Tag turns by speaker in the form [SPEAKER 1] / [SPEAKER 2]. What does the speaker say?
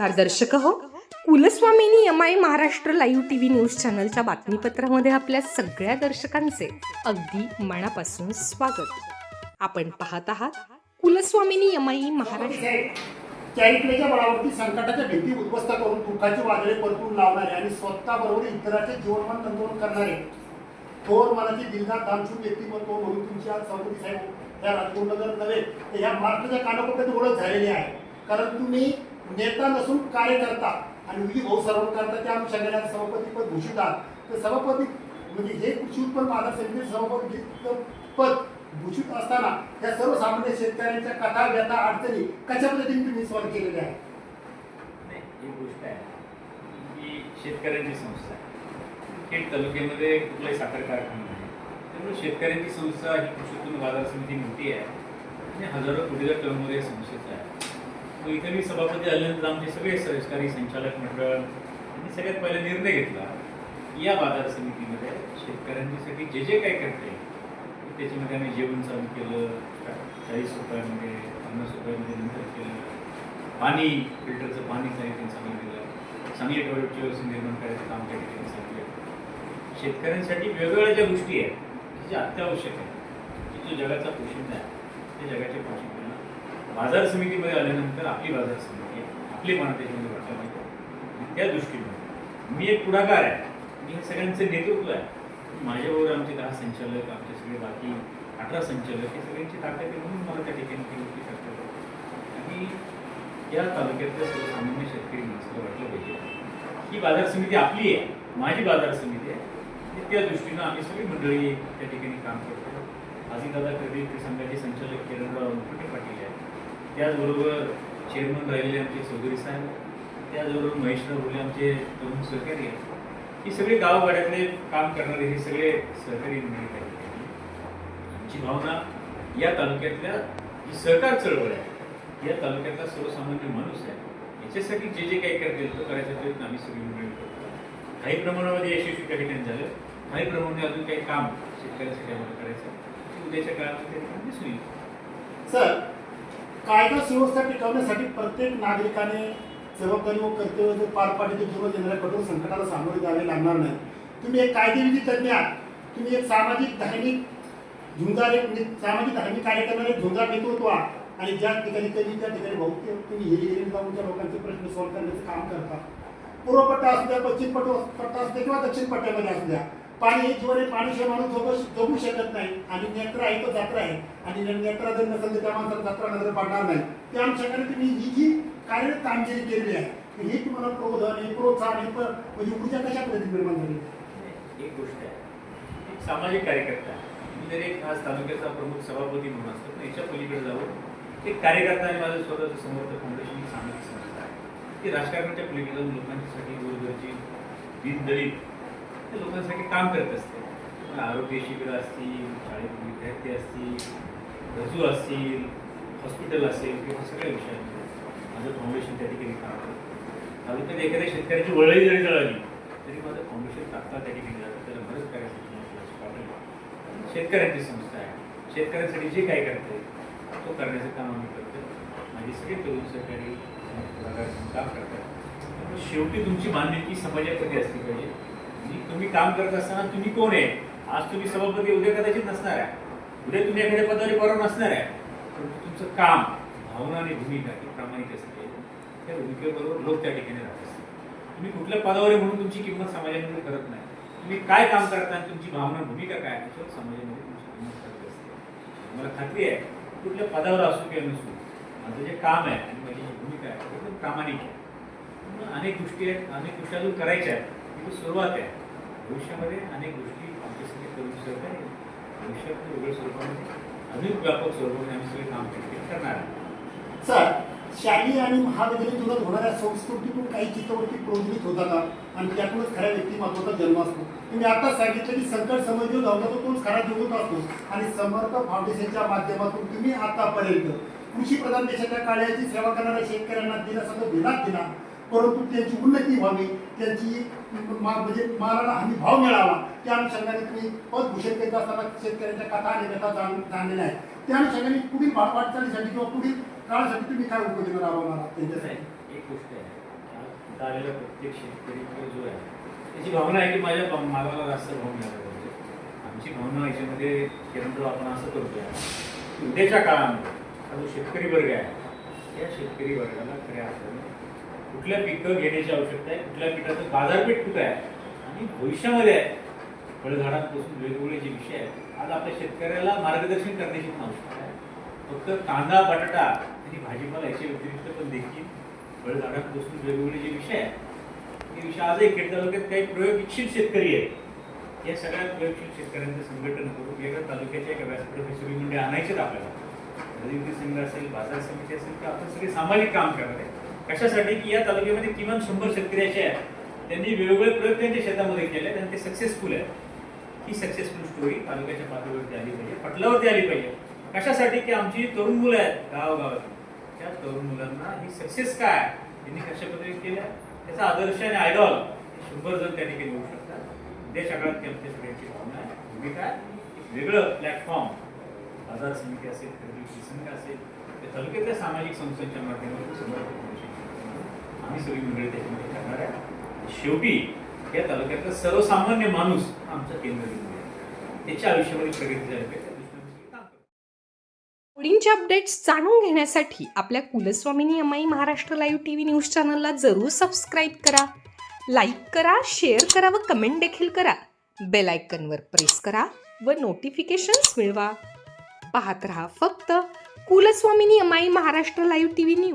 [SPEAKER 1] नमस्कार दर्शक हो. Kulswamini M I Maharashtra live T V news चॅनलच्या बातमीपत्रामध्ये आपल्या सगळ्या दर्शकांचे अगदी मनापासून स्वागत. आपण पाहत आहात कुलस्वामिनी एम आय महाराष्ट्र.
[SPEAKER 2] चारित्र्याच्या बळावरती संकटाच्या भीती उद्ध्वस्त करून दुःखाची वादळे परतून लावणारे आणि स्वतः बरोबर इतरांचे जीवनमान तंतोरण करणारे थोर मनाची दिलदार दानशूर व्यक्तिमत्व म्हणून तुमची आज सभापती साहेब या राजकुंडगर नव्हे तर ह्या महाराष्ट्राच्या कानाकोपऱ्यात ओळख झालेली आहे. कारण तुम्ही नेता नसून कार्यकर्ता आणि विधी भाऊ सर्वकर्ता त्या आमच्या सभापती सभापतीपद घोषित आहात तर सभापती म्हणजे हे कृषी उत्पन्न बाजार समिती सभापती पद घोषित असताना या सर्वसामान्य शेतकऱ्यांच्या कथा व्यथा अडचणी कशा पद्धतीने तुम्ही सॉल्व्ह केलेल्या आहे
[SPEAKER 3] नाही, गोष्ट आहे. की शेतकऱ्यांची संस्था आहे. खेड तालुक्यामध्ये कुठलाही साखर कारखाना नाही. त्यामुळे शेतकऱ्यांची संस्था ही कृषी उत्पन्न बाजार समिती मोठी आहे. आणि हजारो कोटीच्या टर्ममध्ये या संस्थेचं आहे. मग मी सभापती आल्यानंतर आमचे सगळे सहकारी संचालक मंडळ यांनी सगळ्यात पहिला निर्णय घेतला. या बाजार समितीमध्ये शेतकऱ्यांच्यासाठी जे जे काय करता येईल त्याच्यामध्ये आम्ही जेवण चालू केलं चाळीस रुपयामध्ये पन्नास रुपयामध्ये नंतर केलं. पाणी फिल्टरचं पाणी काही चांगलं दिलं चांगली टॉयलेटची व्यवस्था निर्माण करायचं काम त्या ठिकाणी सांगितलं शेतकऱ्यांसाठी वेगवेगळ्या ज्या गोष्टी आहेत ज्या अत्यावश्यक आहेत की जो जगाचा पोषण आहे ते जगाचे पोषण बाजार समितीमध्ये आल्यानंतर आपली बाजार समिती आहे. आपली मना त्याच्यामध्ये वाटलं पाहिजे त्या दृष्टीने मी एक पुढाकार आहे. मी हे सगळ्यांचं नेतृत्व आहे. माझ्याबरोबर आमचे दहा संचालक आमचे सगळे बाकी अठरा संचालक हे सगळ्यांची ताकद आहे म्हणून मला त्या ठिकाणी ती करता आणि या तालुक्यातल्या सर्वसामान्य शेतकरी माणसाला वाटलं पाहिजे. ही बाजार समिती आपली आहे. माझी बाजार समिती आहे. त्या दृष्टीनं आम्ही सगळी मंडळी त्या ठिकाणी काम करतो. दादा कधी संघाचे संचालक किरणराव मुकुटे पाटील आहेत. त्याचबरोबर चेअरमन राहिलेले आमचे चौधरी साहेब त्याचबरोबर महेशराव बोले आमचे प्रमुख सहकारी आहेत. ही सगळे गावगाड्यातले काम करणारे हे सगळे सहकारी मंडळी आमची भावना या तालुक्यातल्या जी सहकार चळवळ आहे या तालुक्यातला सर्वसामान्य माणूस आहे याच्यासाठी जे जे काही करता येईल तो करायचा प्रयत्न आम्ही सगळी मंडळी करतो. काही प्रमाणामध्ये यशस्वी त्या ठिकाणी झालं काही प्रमाणामध्ये अजून काही काम शेतकऱ्यांसाठी आम्हाला करायचं उद्याच्या काळामध्ये दिसून येईल.
[SPEAKER 2] सर कायदा सुव्यवस्था टिकवण्यासाठी प्रत्येक नागरिकाने जबाबदारी व कर्तव्य जर पार पाडले तर येणाऱ्या कठोर संकटाला सामोरे जावे लागणार नाही. तुम्ही एक कायदेविधी तज्ञ आहात. तुम्ही एक सामाजिक धार्मिक झुंजार एक म्हणजे सामाजिक धार्मिक कार्य झुंजार नेतृत्व आहात. आणि ज्या ठिकाणी कधी त्या ठिकाणी बहुतेक तुम्ही हे गेले जाऊन त्या लोकांचे प्रश्न सॉल्व्ह करण्याचं काम करता. पूर्व पट्टा असू द्या पश्चिम पट्ट पट्टा असू द्या किंवा दक्षिण पट्ट्यामध्ये असू द्या. पाणी हे जीवन माणूस जगू जगू शकत नाही. आणि नेत्र आहे तो जात्रा आहे. आणि नेत्रा जर नसेल तर त्या माणसाला जात्रा नजर पडणार नाही. त्या आमच्याकडे तुम्ही ही जी कार्यरत कामगिरी केलेली आहे हे तुम्हाला प्रबोधन हे प्रोत्साहन हे म्हणजे ऊर्जा कशा पद्धतीने निर्माण झाली?
[SPEAKER 3] एक गोष्ट आहे. एक सामाजिक कार्यकर्ता. मी जर एक आज तालुक्याचा प्रमुख सभापती म्हणून असतो पण याच्या पलीकडे जाऊन एक कार्यकर्ता आणि माझं स्वतःचं समर्थ फाउंडेशन ही सामाजिक संस्था आहे. ती राजकारणाच्या पलीकडे जाऊन लोकांसाठी गोरगरची दीनदलित ते लोकांसाठी काम करत असते. आरोग्य शिबिरं असतील शाळेत विद्यार्थी असतील गरजू असतील हॉस्पिटल असेल किंवा सगळ्या विषयांमध्ये. माझं फाउंडेशन त्या ठिकाणी काम करतं. तालुक्यात एखाद्या शेतकऱ्याची वळही जरी जळाली तरी माझं फाउंडेशन तात्काळ त्या ठिकाणी जातं. त्याला मदत करायसाठी शेतकऱ्यांची संस्था आहे. शेतकऱ्यांसाठी जे काय करता येईल तो करण्याचं काम आम्ही करतो माझी सगळे तरुण सहकारी काम करतात. शेवटी तुमची मान्यती समाजामध्ये असली पाहिजे? तुम्ही काम करत असताना तुम्ही कोण आहे? आज तुम्ही सभापती उद्या कदाचित नसणार आहे. उद्या तुम्ही एखाद्या पदावर परवा नसणार आहे. परंतु तुमचं काम भावना आणि भूमिका ही प्रामाणिक असते. त्या भूमिकेबरोबर लोक त्या ठिकाणी राहत असतात तुम्ही कुठल्या पदावर म्हणून तुमची किंमत समाजामध्ये करत नाही. तुम्ही काय काम करता आणि तुमची भावना भूमिका काय आहे समाजामध्ये तुमची किंमत करत असते. मला खात्री आहे कुठल्या पदावर असू किंवा नसू माझं जे काम आहे आणि माझी जी भूमिका आहे ते एकदम प्रामाणिक आहे. अनेक गोष्टी आहेत अनेक गोष्टी अजून करायच्या आहेत. ही सुरुवात आहे. भविष्यामध्ये अनेक गोष्टी आमच्यासाठी करू शकत आहे भविष्यात वेगळ्या स्वरूपामध्ये अधिक व्यापक स्वरूपामध्ये आम्ही सगळे काम करणार आहे.
[SPEAKER 2] सर शालेय आणि महाविद्यालयीन जीवनात होणाऱ्या संस्कृतीतून काही चित्रवृत्ती प्रोत्साहित होतात आणि त्यातूनच खऱ्या व्यक्तिमत्वाचा जन्म असतो. तुम्ही आता सांगितलं की संकट समजून धावला तर तोच खरा जीवन असतो. आणि समर्थ फाउंडेशनच्या माध्यमातून तुम्ही आतापर्यंत कृषी प्रधान देशाच्या काळ्याची सेवा करणाऱ्या शेतकऱ्यांना दिला सगळं दिलाच दिला परंतु त्यांची उन्नती व्हावी. त्यांची म्हणजे मालाला हमी भाव मिळावा. त्या अनुषंगाने तुम्ही पदभूषण करीत असताना शेतकऱ्यांच्या कथा आणि व्यथा जाण जाणलेल्या आहेत. त्या अनुषंगाने पुढील वाटचालीसाठी किंवा पुढील काळासाठी तुम्ही काय उपयोजना राबवणार
[SPEAKER 3] मला
[SPEAKER 2] त्यांच्यासाठी
[SPEAKER 3] एक गोष्ट आहे. इथं आलेला प्रत्येक शेतकरी जो आहे त्याची भावना आहे की माझ्या ब- मालाला जास्त भाव मिळाला पाहिजे. आमची भावना याच्यामध्ये किरणराव आपण असं करतोय. उद्याच्या काळामध्ये हा जो शेतकरी वर्ग आहे या शेतकरी वर्गाला खऱ्या अर्थाने कुठल्या पिकं घेण्याची आवश्यकता आहे कुठल्या पिकाचं बाजारपेठ कुठं आहे? आणि भविष्यामध्ये आहे. फळझाडांपासून वेगवेगळे जे विषय आहेत आज आपल्या शेतकऱ्याला मार्गदर्शन करण्याची पण आवश्यकता आहे. फक्त कांदा बटाटा आणि भाजीपाला याच्या व्यतिरिक्त पण देखील फळझाडांपासून वेगवेगळे जे विषय आहेत ते विषय आजही खेड तालुक्यात काही प्रयोगशील शेतकरी आहेत. या सगळ्या प्रयोगशील शेतकऱ्यांचं संघटन करून वेगळ्या तालुक्याच्या एका व्यासपीठ सगळी मंडळी आणायचेत आपल्याला. प्रतिनिधी संघ असेल बाजार समिती असेल तर आपण सगळे सामाजिक काम करणार आहे कशासाठी? की या तालुक्यामध्ये किमान शंभर शेतकरी असे आहेत. त्यांनी वेगवेगळे प्रयोग त्यांच्या शेतामध्ये केले आणि ते सक्सेसफुल आहेत. ही सक्सेसफुल स्टोरी तालुक्याच्या पातळीवरती आली पाहिजे. पटलावरती आली पाहिजे. कशासाठी? की आमची तरुण मुलं आहेत गावगावातली. त्या तरुण मुलांना ही सक्सेस काय त्यांनी कशा पद्धतीने केल्या? त्याचा आदर्श आणि आयडॉल शंभर जण त्या ठिकाणी होऊ शकतात. देश काळात ती आमच्या सगळ्यांची भावना आहे. भूमिका आहे. वेगळं प्लॅटफॉर्म बाजार समिती असेल खरेदी संघ असेल. त्या तालुक्यातल्या सामाजिक संस्थांच्या माध्यमातून समर्पित करू आम्ही सगळी मंडळी त्याच्यामध्ये करणार आहे. शेवटी या तालुक्यातला सर्वसामान्य माणूस आमचा केंद्रबिंदू आहे. त्याच्या आयुष्यामध्ये प्रगती झाली पाहिजे. त्या
[SPEAKER 1] अपडेट्स जाणून घेण्यासाठी आपल्या Kulswamini MI Maharashtra live T V news चॅनलला जरूर सबस्क्राईब करा. लाईक करा शेअर करा व कमेंट देखील करा. बेल आयकनवर प्रेस करा व नोटिफिकेशन्स मिळवा. पाहत रहा फक्त Kulswamini MI Maharashtra live T V news